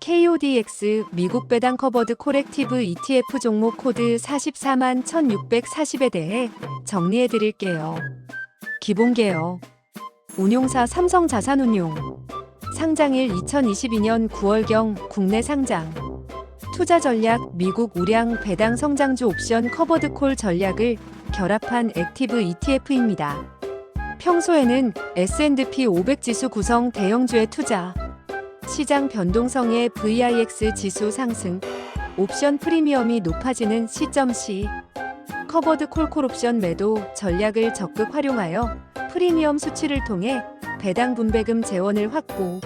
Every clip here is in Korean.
KODX 미국 배당 커버드 코렉티브 ETF 종목 코드 44만 1640에 대해 정리해 드릴게요. 기본계요. 운용사 삼성자산운용. 상장일 2022년 9월경 국내 상장. 투자 전략 미국 우량 배당 성장주 옵션 커버드 콜 전략을 결합한 액티브 ETF입니다. 평소에는 S&P 500 지수 구성 대형주의 투자, 시장 변동성의 VIX 지수 상승, 옵션 프리미엄이 높아지는 시점 시 커버드 콜콜 옵션 매도 전략을 적극 활용하여 프리미엄 수치를 통해 배당 분배금 재원을 확보,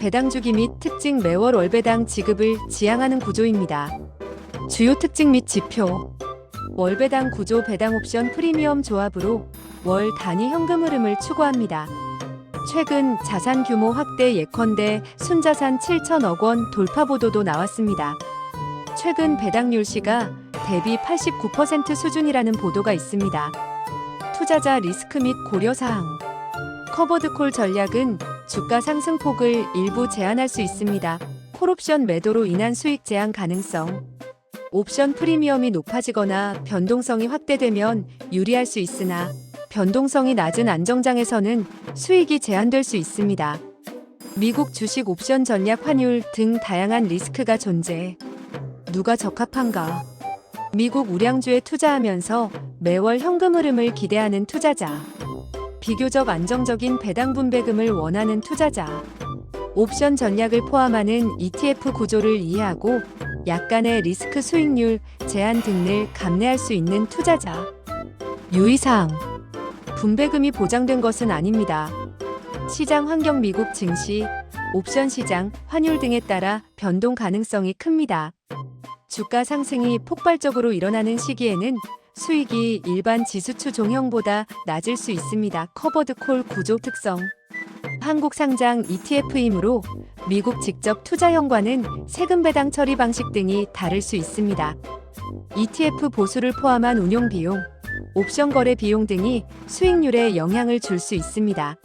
배당 주기 및 특징 매월 월배당 지급을 지향하는 구조입니다. 주요 특징 및 지표 월배당 구조 배당 옵션 프리미엄 조합으로 월 단위 현금 흐름을 추구합니다. 최근 자산 규모 확대 예컨대 순자산 7천억 원 돌파 보도도 나왔습니다. 최근 배당률 시가 대비 89% 수준이라는 보도가 있습니다. 투자자 리스크 및 고려 사항. 커버드콜 전략은 주가 상승폭을 일부 제한할 수 있습니다. 콜옵션 매도로 인한 수익 제한 가능성. 옵션 프리미엄이 높아지거나 변동성이 확대되면 유리할 수 있으나 변동성이 낮은 안정장에서는 수익이 제한될 수 있습니다. 미국 주식 옵션 전략 환율 등 다양한 리스크가 존재. 누가 적합한가? 미국 우량주에 투자하면서 매월 현금 흐름을 기대하는 투자자. 비교적 안정적인 배당 분배금을 원하는 투자자. 옵션 전략을 포함하는 ETF 구조를 이해하고 약간의 리스크 수익률 제한 등을 감내할 수 있는 투자자. 유의사항. 분배금이 보장된 것은 아닙니다. 시장 환경 미국 증시, 옵션 시장, 환율 등에 따라 변동 가능성이 큽니다. 주가 상승이 폭발적으로 일어나는 시기에는 수익이 일반 지수추 종형보다 낮을 수 있습니다. 커버드 콜 구조 특성. 한국 상장 ETF이므로 미국 직접 투자형과는 세금 배당 처리 방식 등이 다를 수 있습니다. ETF 보수를 포함한 운용 비용, 옵션 거래 비용 등이 수익률에 영향을 줄 수 있습니다.